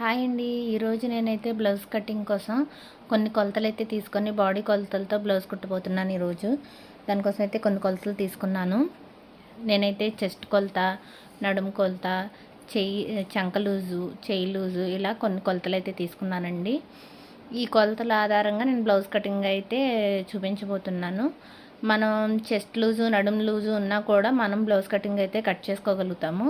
Hi అండి. ఈరోజు నేనైతే బ్లౌజ్ కటింగ్ కోసం కొన్ని కొలతలు అయితే తీసుకొని బాడీ కొలతలతో బ్లౌజ్ కుట్టబోతున్నాను ఈరోజు దానికోసం అయితే కొన్ని కొలతలు తీసుకున్నాను. నేనైతే చెస్ట్ కొలత నడుము కొలత చెయ్యి చంక లూజు చెయ్యి లూజు ఇలా కొన్ని కొలతలు అయితే తీసుకున్నానండి. ఈ కొలతల ఆధారంగా నేను బ్లౌజ్ కటింగ్ అయితే చూపించబోతున్నాను. మనం చెస్ట్ లూజు నడుం లూజు ఉన్నా కూడా మనం బ్లౌజ్ కటింగ్ అయితే కట్ చేసుకోగలుగుతాము.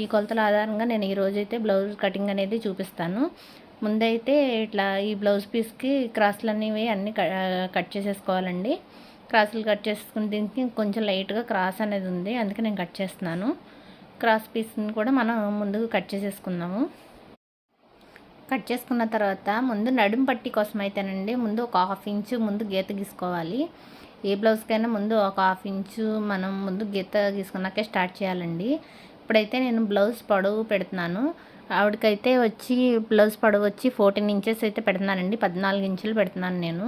ఈ కొలతల ఆధారంగా నేను ఈరోజు అయితే బ్లౌజ్ కటింగ్ అనేది చూపిస్తాను. ముందైతే ఇట్లా ఈ బ్లౌజ్ పీస్కి క్రాస్లు అనేవి అన్నీ కట్ చేసేసుకోవాలండి. క్రాసులు కట్ చేసుకుని దీనికి కొంచెం లైట్గా క్రాస్ అనేది ఉంది. అందుకే నేను కట్ చేస్తున్నాను. క్రాస్ పీస్ని కూడా మనం ముందుకు కట్ చేసేసుకుందాము. కట్ చేసుకున్న తర్వాత ముందు నడుం పట్టి కోసం అయితేనండి ముందు ఒక హాఫ్ ఇంచు ముందు గీత గీసుకోవాలి. ఏ బ్లౌజ్కైనా ముందు ఒక హాఫ్ ఇంచు మనం ముందు గీత గీసుకున్నాకే స్టార్ట్ చేయాలండి. ఇప్పుడైతే నేను బ్లౌజ్ పొడవు పెడుతున్నాను. ఆవిడకైతే వచ్చి బ్లౌజ్ పొడవు వచ్చి ఫోర్టీన్ ఇంచెస్ అయితే పెడుతున్నానండి. పద్నాలుగు ఇంచులు పెడుతున్నాను నేను.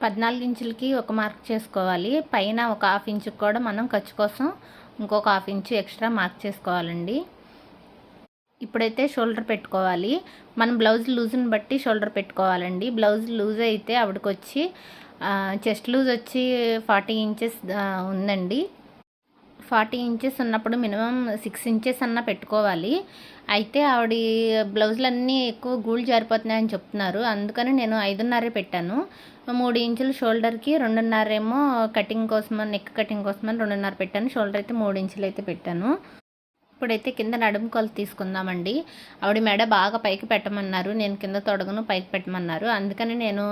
పద్నాలుగు ఇంచులకి ఒక మార్క్ చేసుకోవాలి. పైన ఒక హాఫ్ ఇంచుకి కూడా మనం ఖర్చు కోసం ఇంకొక హాఫ్ ఇంచు ఎక్స్ట్రా మార్క్ చేసుకోవాలండి. ఇప్పుడైతే షోల్డర్ పెట్టుకోవాలి. మనం బ్లౌజ్ లూజ్ని బట్టి షోల్డర్ పెట్టుకోవాలండి. బ్లౌజ్ లూజ్ అయితే ఆవిడకొచ్చి చెస్ట్ లూజ్ వచ్చి ఫార్టీ ఇంచెస్ ఉందండి. ఫార్టీ ఇంచెస్ ఉన్నప్పుడు మినిమం సిక్స్ ఇంచెస్ అన్న పెట్టుకోవాలి. అయితే ఆవిడ బ్లౌజులన్నీ ఎక్కువ గూళ్ళు జారిపోతున్నాయని చెప్తున్నారు. అందుకని నేను ఐదున్నరే పెట్టాను. మూడు ఇంచులు షోల్డర్కి రెండున్నరేమో కటింగ్ కోసం నెక్ కటింగ్ కోసమని రెండున్నర పెట్టాను. షోల్డర్ అయితే మూడు ఇంచులు అయితే పెట్టాను. ఇప్పుడైతే కింద నడుము కొలత తీసుకుందామండి. ఆవిడ మెడ బాగా పైకి పెట్టమన్నారు. నేను కింద తొడగను పైకి పెట్టమన్నారు. అందుకని నేను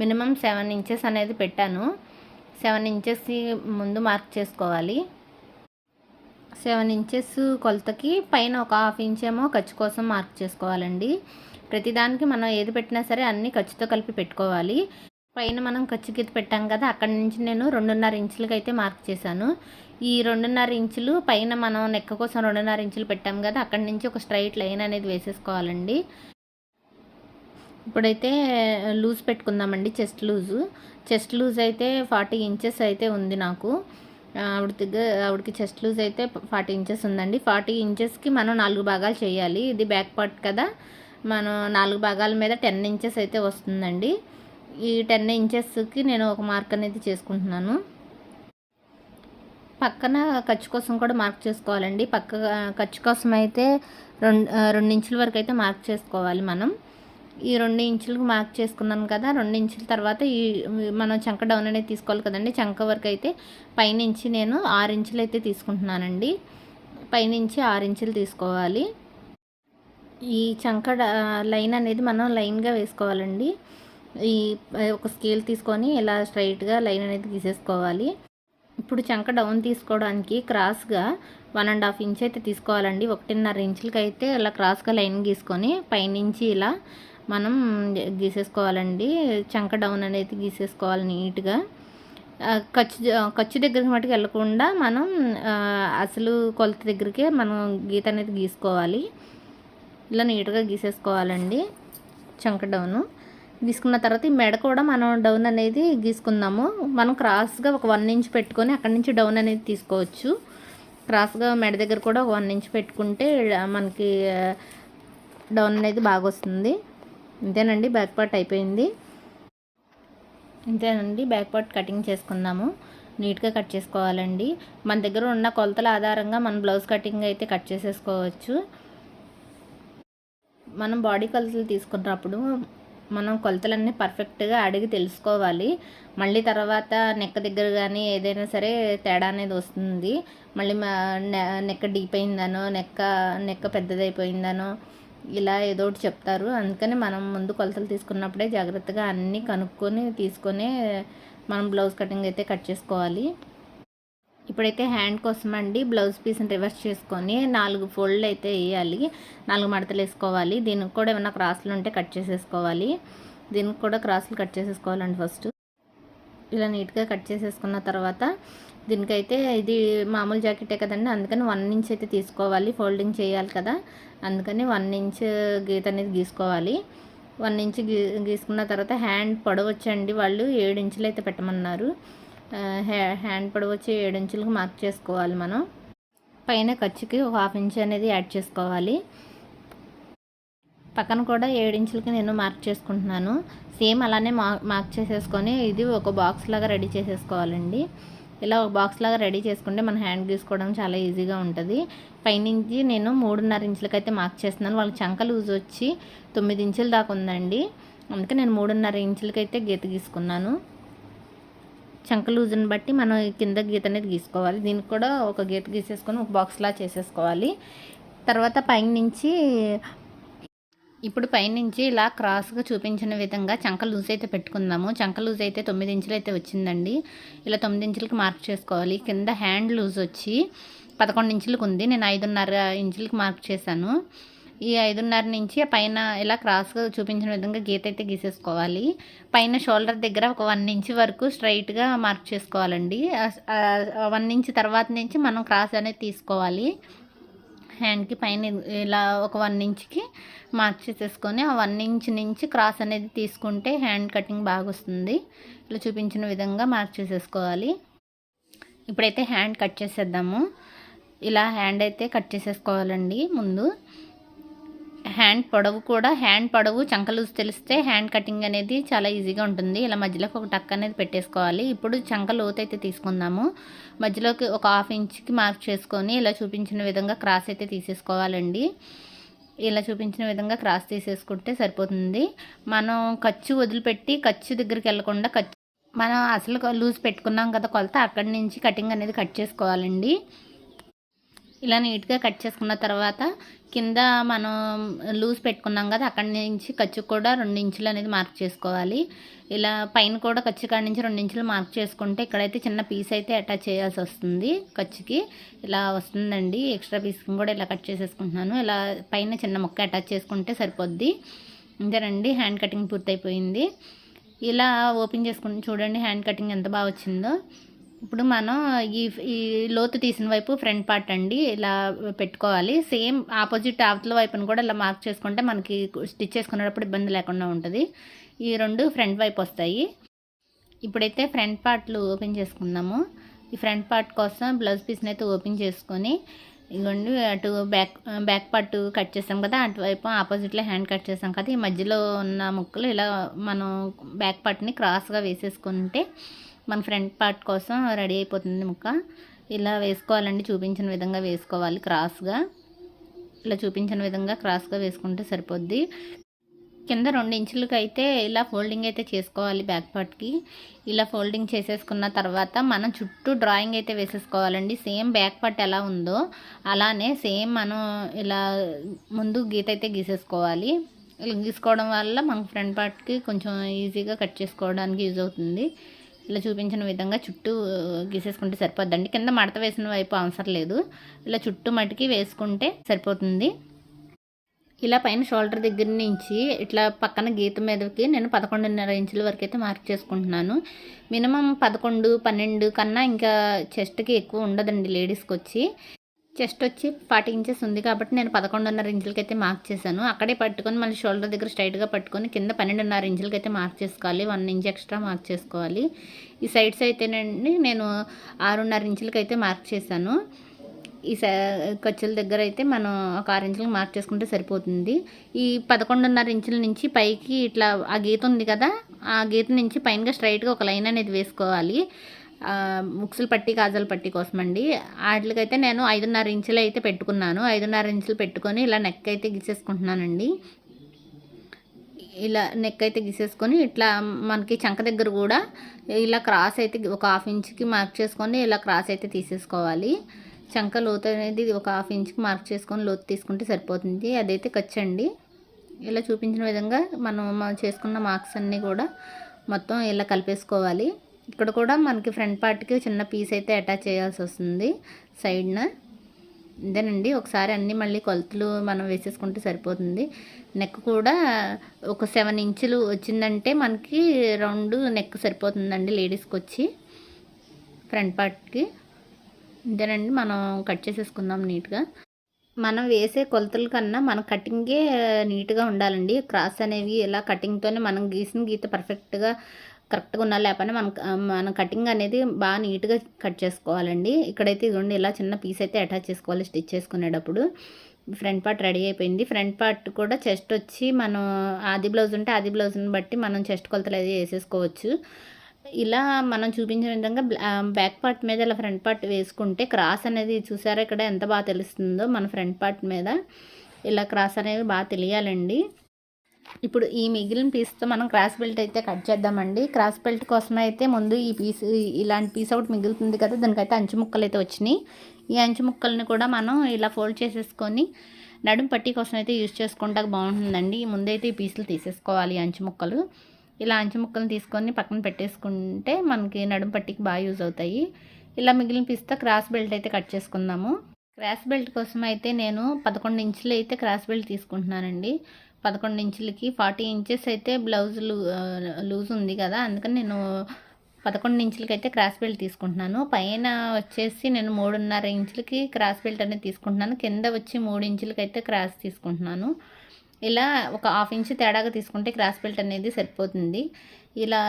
మినిమం సెవెన్ ఇంచెస్ అనేది పెట్టాను. సెవెన్ ఇంచెస్ ముందు మార్క్ చేసుకోవాలి. సెవెన్ ఇంచెస్ కొలతకి పైన ఒక హాఫ్ ఇంచ్ ఏమో ఖర్చు కోసం మార్క్ చేసుకోవాలండి. ప్రతిదానికి మనం ఏది పెట్టినా సరే అన్నీ ఖర్చుతో కలిపి పెట్టుకోవాలి. పైన మనం ఖర్చు గీత పెట్టాం కదా అక్కడి నుంచి నేను రెండున్నర ఇంచులకి అయితే మార్క్ చేశాను. ఈ రెండున్నర ఇంచులు పైన మనం నెక్క కోసం రెండున్నర ఇంచులు పెట్టాం కదా అక్కడి నుంచి ఒక స్ట్రైట్ లైన్ అనేది వేసేసుకోవాలండి. ఇప్పుడైతే లూజ్ పెట్టుకుందామండి చెస్ట్ లూజు. చెస్ట్ లూజ్ అయితే ఫార్టీ ఇంచెస్ అయితే ఉంది నాకు. ఆవిడ దగ్గర ఆవిడకి చెస్ట్ లూజ్ అయితే ఫార్టీ ఇంచెస్ ఉందండి. ఫార్టీ ఇంచెస్కి మనం నాలుగు భాగాలు చేయాలి. ఇది బ్యాక్ పార్ట్ కదా మనం నాలుగు భాగాల మీద టెన్ ఇంచెస్ అయితే వస్తుందండి. ఈ టెన్ ఇంచెస్కి నేను ఒక మార్క్ అనేది చేసుకుంటున్నాను. పక్కన ఖర్చు కోసం కూడా మార్క్ చేసుకోవాలండి. పక్క ఖర్చు కోసం అయితే రెండు రెండు ఇంచుల వరకు అయితే మార్క్ చేసుకోవాలి మనం. ఈ రెండు ఇంచులకు మార్క్ చేసుకున్నాను కదా రెండు ఇంచుల తర్వాత ఈ మనం చంక డౌన్ అనేది తీసుకోవాలి కదండి. చంక వరకు అయితే పైనుంచి నేను ఆరు ఇంచులు అయితే తీసుకుంటున్నానండి. పైనుంచి ఆరు ఇంచులు తీసుకోవాలి. ఈ చంక లైన్ అనేది మనం లైన్గా వేసుకోవాలండి. ఈ ఒక స్కేల్ తీసుకొని ఇలా స్ట్రైట్గా లైన్ అనేది తీసేసుకోవాలి. ఇప్పుడు చంక డౌన్ తీసుకోవడానికి క్రాస్గా వన్ అండ్ హాఫ్ ఇంచ్ అయితే తీసుకోవాలండి. ఒకటిన్నర ఇంచులకి అయితే ఇలా క్రాస్గా లైన్ గీసుకొని పైనుంచి ఇలా మనం గీసేసుకోవాలండి. చంక డౌన్ అనేది గీసేసుకోవాలి నీట్గా. ఖర్చు ఖర్చు దగ్గరికి మటుకు వెళ్ళకుండా మనం అసలు కొలత దగ్గరికే మనం గీత అనేది గీసుకోవాలి. ఇలా నీట్గా గీసేసుకోవాలండి. చంక డౌను గీసుకున్న తర్వాత ఈ మెడ కూడా మనం డౌన్ అనేది గీసుకుందాము. మనం క్రాస్గా ఒక వన్ ఇంచ్ పెట్టుకొని అక్కడి నుంచి డౌన్ అనేది తీసుకోవచ్చు. క్రాస్గా మెడ దగ్గర కూడా ఒక వన్ ఇంచ్ పెట్టుకుంటే మనకి డౌన్ అనేది బాగా వస్తుంది. ఇంతేనండి బ్యాక్ పార్ట్ అయిపోయింది. ఇంతేనండి బ్యాక్ పార్ట్ కటింగ్ చేసుకుందాము. నీట్గా కట్ చేసుకోవాలండి. మన దగ్గర ఉన్న కొలతల ఆధారంగా మన బ్లౌజ్ కటింగ్ అయితే కట్ చేసేసుకోవచ్చు. మనం బాడీ కొలతలు తీసుకున్నప్పుడు మనం కొలతలన్నీ పర్ఫెక్ట్గా అడిగి తెలుసుకోవాలి. మళ్ళీ తర్వాత నెక్క దగ్గర కానీ ఏదైనా సరే తేడా అనేది వస్తుంది. మళ్ళీ నెక్క డీప్ అయిందనో నెక్క నెక్క పెద్దదైపోయిందనో ఇలా ఏదో ఒకటి చెప్తారు. అందుకని మనం ముందు కొలతలు తీసుకున్నప్పుడే జాగ్రత్తగా అన్నీ కనుక్కొని తీసుకొని మనం బ్లౌజ్ కటింగ్ అయితే కట్ చేసుకోవాలి. ఇప్పుడైతే హ్యాండ్ కోసం అండి బ్లౌజ్ పీస్ని రివర్స్ చేసుకొని నాలుగు ఫోల్డ్ అయితే వేయాలి. నాలుగు మడతలు వేసుకోవాలి. దీనికి కూడా ఏమైనా క్రాసులు ఉంటే కట్ చేసేసుకోవాలి. దీనికి కూడా క్రాసులు కట్ చేసేసుకోవాలండి ఫస్ట్. ఇలా నీట్గా కట్ చేసేసుకున్న తర్వాత దీనికైతే ఇది మామూలు జాకెటే కదండి. అందుకని వన్ ఇంచ్ అయితే తీసుకోవాలి. ఫోల్డింగ్ చేయాలి కదా. అందుకని వన్ ఇంచ్ గీత అనేది గీసుకోవాలి. వన్ ఇంచ్ గీ గీసుకున్న తర్వాత హ్యాండ్ పొడవచ్చండి వాళ్ళు. ఏడు ఇంచులు అయితే పెట్టమన్నారు. హ్యాండ్ పొడవచ్చి ఏడు ఇంచులకు మార్క్ చేసుకోవాలి మనం. పైన ఖర్చుకి ఒక హాఫ్ ఇంచ్ అనేది యాడ్ చేసుకోవాలి. పక్కన కూడా ఏడించులకి నేను మార్క్ చేసుకుంటున్నాను. సేమ్ అలానే మా మార్క్ చేసేసుకొని ఇది ఒక బాక్స్ లాగా రెడీ చేసేసుకోవాలండి. ఇలా ఒక బాక్స్ లాగా రెడీ చేసుకుంటే మన హ్యాండ్ గీసుకోవడం చాలా ఈజీగా ఉంటుంది. పైనుంచి నేను మూడున్నర ఇంచులకైతే మార్క్ చేస్తున్నాను. వాళ్ళకి చంక లూజ్ వచ్చి తొమ్మిది ఇంచుల దాకా ఉందండి. అందుకే నేను మూడున్నర ఇంచులకైతే గీత గీసుకున్నాను. చంక లూజ్ని బట్టి మనం కింద గీత అనేది గీసుకోవాలి. దీనికి కూడా ఒక గీత గీసేసుకొని ఒక బాక్స్లా చేసేసుకోవాలి. తర్వాత పైనుంచి ఇప్పుడు పైనుంచి ఇలా క్రాస్గా చూపించిన విధంగా చంక లూజ్ అయితే పెట్టుకుందాము. చంక లూజ్ అయితే తొమ్మిది ఇంచులు అయితే వచ్చిందండి. ఇలా తొమ్మిది ఇంచులకి మార్క్ చేసుకోవాలి. కింద హ్యాండ్ లూజ్ వచ్చి పదకొండు ఇంచులకు ఉంది నేను ఐదున్నర ఇంచులకి మార్క్ చేశాను. ఈ ఐదున్నర నుంచి పైన ఇలా క్రాస్గా చూపించిన విధంగా గీత అయితే గీసేసుకోవాలి. పైన షోల్డర్ దగ్గర ఒక వన్ ఇంచ్ వరకు స్ట్రైట్గా మార్క్ చేసుకోవాలండి. వన్ ఇంచ్ తర్వాత నుంచి మనం క్రాస్ అనేది తీసుకోవాలి. హ్యాండ్కి పైన ఇలా ఒక వన్ ఇంచ్కి మార్క్ చేసేసుకొని ఆ వన్ ఇంచ్ నుంచి క్రాస్ అనేది తీసుకుంటే హ్యాండ్ కటింగ్ బాగా వస్తుంది. ఇలా చూపించిన విధంగా మార్క్ చేసేసుకోవాలి. ఇప్పుడైతే హ్యాండ్ కట్ చేసేద్దాము. ఇలా హ్యాండ్ అయితే కట్ చేసేసుకోవాలండి ముందు. హ్యాండ్ పొడవు కూడా హ్యాండ్ పొడవు చంకలూసి తెలిస్తే హ్యాండ్ కటింగ్ అనేది చాలా ఈజీగా ఉంటుంది. ఇలా మధ్యలోకి ఒక టక్ అనేది పెట్టేసుకోవాలి. ఇప్పుడు చంక లోతు అయితే తీసుకుందాము. మధ్యలోకి ఒక హాఫ్ ఇంచ్కి మార్క్ చేసుకొని ఇలా చూపించిన విధంగా క్రాస్ అయితే తీసేసుకోవాలండి. ఇలా చూపించిన విధంగా క్రాస్ తీసేసుకుంటే సరిపోతుంది. మనం ఖర్చు వదిలిపెట్టి ఖర్చు దగ్గరికి వెళ్ళకుండా ఖర్చు మనం అసలు లూజ్ పెట్టుకున్నాం కదా కొలత అక్కడి నుంచి కటింగ్ అనేది కట్ చేసుకోవాలండి. ఇలా నీట్గా కట్ చేసుకున్న తర్వాత కింద మనం లూజ్ పెట్టుకున్నాం కదా అక్కడి నుంచి ఖర్చు కూడా రెండు ఇంచులు అనేది మార్క్ చేసుకోవాలి. ఇలా పైన కూడా ఖర్చు కాడి నుంచి రెండు ఇంచులు మార్క్ చేసుకుంటే ఇక్కడైతే చిన్న పీస్ అయితే అటాచ్ చేయాల్సి వస్తుంది ఖర్చుకి ఇలా వస్తుందండి. ఎక్స్ట్రా పీస్కి కూడా ఇలా కట్ చేసేసుకుంటున్నాను. ఇలా పైన చిన్న ముక్క అటాచ్ చేసుకుంటే సరిపోద్ది. అంతేనండి హ్యాండ్ కటింగ్ పూర్తయిపోయింది. ఇలా ఓపెన్ చేసుకుని చూడండి హ్యాండ్ కటింగ్ ఎంత బాగా వచ్చిందో. ఇప్పుడు మనం ఈ ఈ లోతు తీసిన వైపు ఫ్రంట్ పార్ట్ అండి ఇలా పెట్టుకోవాలి. సేమ్ ఆపోజిట్ అవతల వైపును కూడా ఇలా మార్క్ చేసుకుంటే మనకి స్టిచ్ చేసుకునేటప్పుడు ఇబ్బంది లేకుండా ఉంటుంది. ఈ రెండు ఫ్రంట్ వైపు వస్తాయి. ఇప్పుడైతే ఫ్రంట్ పార్ట్లు ఓపెన్ చేసుకున్నాము ఈ ఫ్రంట్ పార్ట్ కోసం బ్లౌజ్ పీస్ని అయితే ఓపెన్ చేసుకొని ఇదిగోండి అటు బ్యాక్ బ్యాక్ పార్ట్ కట్ చేసాం కదా అటువైపు ఆపోజిట్లో హ్యాండ్ కట్ చేసాం కదా ఈ మధ్యలో ఉన్న ముక్కలు ఇలా మనం బ్యాక్ పార్ట్ని క్రాస్గా వేసేసుకుంటే మన ఫ్రంట్ పార్ట్ కోసం రెడీ అయిపోతుంది ముక్క. ఇలా వేసుకోవాలండి చూపించిన విధంగా వేసుకోవాలి క్రాస్గా. ఇలా చూపించిన విధంగా క్రాస్గా వేసుకుంటే సరిపోద్ది. కింద రెండు ఇంచులకి అయితే ఇలా ఫోల్డింగ్ అయితే చేసుకోవాలి బ్యాక్ పార్ట్కి. ఇలా ఫోల్డింగ్ చేసేసుకున్న తర్వాత మనం చుట్టూ డ్రాయింగ్ అయితే వేసేసుకోవాలండి. సేమ్ బ్యాక్ పార్ట్ ఎలా ఉందో అలానే సేమ్ మనం ఇలా ముందు గీత అయితే గీసేసుకోవాలి. ఇలా గీసుకోవడం వల్ల మనకు ఫ్రంట్ పార్ట్కి కొంచెం ఈజీగా కట్ చేసుకోవడానికి యూజ్ అవుతుంది. ఇలా చూపించిన విధంగా చుట్టూ గీసేసుకుంటే సరిపోద్దండి. కింద మడత వేసిన వైపు అవసరం లేదు. ఇలా చుట్టూ మటుకి వేసుకుంటే సరిపోతుంది. ఇలా పైన షోల్డర్ దగ్గర నుంచి ఇట్లా పక్కన గీత మీదకి నేను పదకొండున్నర ఇంచుల వరకు అయితే మార్క్ చేసుకుంటున్నాను. మినిమం పదకొండు పన్నెండు కన్నా ఇంకా చెస్ట్కి ఎక్కువ ఉండదండి లేడీస్కి వచ్చి చెస్ట్ వచ్చి ఫార్టీ ఇంచెస్ ఉంది కాబట్టి నేను పదకొండున్నర ఇంచులకి అయితే మార్క్ చేశాను. అక్కడే పట్టుకొని మళ్ళీ షోల్డర్ దగ్గర స్ట్రైట్గా పట్టుకొని కింద పన్నెండున్నర ఇంచులకి అయితే మార్క్ చేసుకోవాలి. వన్ ఇంచ్ ఎక్స్ట్రా మార్క్ చేసుకోవాలి. ఈ సైడ్స్ అయితేనండి నేను ఆరున్నర ఇంచులకి అయితే మార్క్ చేశాను. ఈ ఖర్చుల దగ్గర అయితే మనం ఒక ఆరు ఇంచులకు మార్క్ చేసుకుంటే సరిపోతుంది. ఈ పదకొండున్నర ఇంచుల నుంచి పైకి ఇట్లా ఆ గీత ఉంది కదా ఆ గీత నుంచి పైనగా స్ట్రైట్గా ఒక లైన్ అనేది వేసుకోవాలి. ముక్సులు పట్టి కాజల పట్టి కోసం అండి వాటికైతే నేను ఐదున్నర ఇంచులు అయితే పెట్టుకున్నాను. ఐదున్నర ఇంచులు పెట్టుకొని ఇలా నెక్ అయితే గీసేసుకుంటున్నానండి. ఇలా నెక్ అయితే గీసేసుకొని ఇట్లా మనకి చంక దగ్గర కూడా ఇలా క్రాస్ అయితే ఒక హాఫ్ ఇంచ్కి మార్క్ చేసుకొని ఇలా క్రాస్ అయితే తీసేసుకోవాలి. చంక లోతు అనేది ఒక హాఫ్ ఇంచ్కి మార్క్ చేసుకొని లోతు తీసుకుంటే సరిపోతుంది. అదైతే ఖర్చండి. ఇలా చూపించిన విధంగా మనం చేసుకున్న మార్క్స్ అన్నీ కూడా మొత్తం ఇలా కలిపేసుకోవాలి. ఇక్కడ కూడా మనకి ఫ్రంట్ పార్ట్కి చిన్న పీస్ అయితే అటాచ్ చేయాల్సి వస్తుంది సైడ్న. ఇదేనండి ఒకసారి అన్నీ మళ్ళీ కొలతలు మనం వేసేసుకుంటే సరిపోతుంది. నెక్ కూడా ఒక సెవెన్ ఇంచులు వచ్చిందంటే మనకి రౌండ్ నెక్ సరిపోతుందండి లేడీస్కి వచ్చి ఫ్రంట్ పార్ట్కి. ఇదేనండి మనం కట్ చేసేసుకుందాం నీట్గా. మనం వేసే కొలతల కన్నా మన కటింగే నీట్గా ఉండాలండి. క్రాస్ అనేవి ఇలా కటింగ్తోనే మనం గీసిన గీత పర్ఫెక్ట్గా కరెక్ట్గా ఉన్నా లేకపోయినా మనం మన కటింగ్ అనేది బాగా నీట్గా కట్ చేసుకోవాలండి. ఇక్కడైతే ఇదిగోండి ఇలా చిన్న పీస్ అయితే అటాచ్ చేసుకోవాలి స్టిచ్ చేసుకునేటప్పుడు. ఫ్రంట్ పార్ట్ రెడీ అయిపోయింది. ఫ్రంట్ పార్ట్ కూడా చెస్ట్ వచ్చి మనం ఆది బ్లౌజ్ ఉంటే ఆది బ్లౌజ్ని బట్టి మనం చెస్ట్ కొలతలు అది వేసేసుకోవచ్చు. ఇలా మనం చూపించిన విధంగా బ్యాక్ పార్ట్ మీద ఇలా ఫ్రంట్ పార్ట్ వేసుకుంటే క్రాస్ అనేది చూసారా ఇక్కడ ఎంత బాగా తెలుస్తుందో. మన ఫ్రంట్ పార్ట్ మీద ఇలా క్రాస్ అనేది బాగా తెలియాలండి. ఇప్పుడు ఈ మిగిలిన పీస్తో మనం క్రాస్ బెల్ట్ అయితే కట్ చేద్దామండి. క్రాస్ బెల్ట్ కోసం అయితే ముందు ఈ పీస్ ఇలాంటి పీస్ ఒకటి మిగులుతుంది కదా దానికైతే అంచు ముక్కలు అయితే వచ్చినాయి. ఈ అంచు ముక్కల్ని కూడా మనం ఇలా ఫోల్డ్ చేసేసుకొని నడుం పట్టి కోసం అయితే యూజ్ చేసుకుంటా బాగుంటుందండి. ముందైతే ఈ పీసులు తీసేసుకోవాలి అంచు ముక్కలు. ఇలా అంచు ముక్కలు తీసుకొని పక్కన పెట్టేసుకుంటే మనకి నడుం పట్టికి బాగా యూజ్ అవుతాయి. ఇలా మిగిలిన పీస్తో క్రాస్ బెల్ట్ అయితే కట్ చేసుకుందాము. క్రాస్ బెల్ట్ కోసం అయితే నేను పదకొండు ఇంచులు అయితే క్రాస్ బెల్ట్ తీసుకుంటున్నానండి. పదకొండు ఇంచులకి ఫార్టీ ఇంచెస్ అయితే బ్లౌజ్ లూజ్ ఉంది కదా అందుకని నేను పదకొండు ఇంచులకి అయితే క్రాస్ బెల్ట్ తీసుకుంటున్నాను. పైన వచ్చేసి నేను మూడున్నర ఇంచులకి క్రాస్ బెల్ట్ అనేది తీసుకుంటున్నాను. కింద వచ్చి మూడు ఇంచులకి అయితే క్రాస్ తీసుకుంటున్నాను. ఇలా ఒక హాఫ్ ఇంచ్ తేడాగా తీసుకుంటే క్రాస్ బెల్ట్ అనేది సరిపోతుంది. ఇలా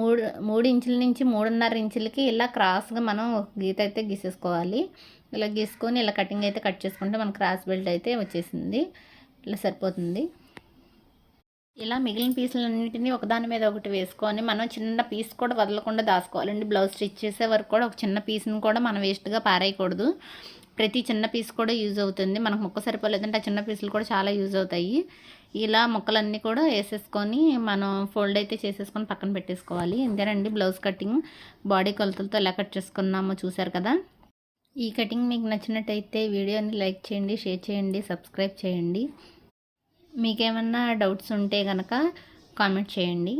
మూడు మూడు ఇంచుల నుంచి మూడున్నర ఇంచులకి ఇలా క్రాస్గా మనం గీత అయితే గీసేసుకోవాలి. ఇలా గీసుకొని ఇలా కటింగ్ అయితే కట్ చేసుకుంటే మన క్రాస్ బెల్ట్ అయితే వచ్చేసింది. ఇలా సరిపోతుంది. ఇలా మిగిలిన పీసులన్నింటినీ ఒకదాని మీద ఒకటి వేసుకొని మనం చిన్న పీస్ కూడా వదలకుండా దాచుకోవాలండి. బ్లౌజ్ స్టిచ్ చేసే వరకు కూడా ఒక చిన్న పీస్ని కూడా మనం వేస్ట్గా పారేయకూడదు. ప్రతి చిన్న పీస్ కూడా యూజ్ అవుతుంది. మనకు ముక్క సరిపోలేదంటే ఆ చిన్న పీసులు కూడా చాలా యూజ్ అవుతాయి. ఇలా మొక్కలన్నీ కూడా వేసేసుకొని మనం ఫోల్డ్ అయితే చేసేసుకొని పక్కన పెట్టేసుకోవాలి. ఇంతేనండి బ్లౌజ్ కటింగ్. బాడీ కొలతలతో ఎలా కట్ చేసుకున్నామో చూసారు కదా. ఈ కటింగ్ మీకు నచ్చినట్టయితే వీడియోని లైక్ చేయండి షేర్ చేయండి సబ్స్క్రైబ్ చేయండి. మీకేమన్నా డౌట్స్ ఉంటే కనుక కామెంట్ చేయండి.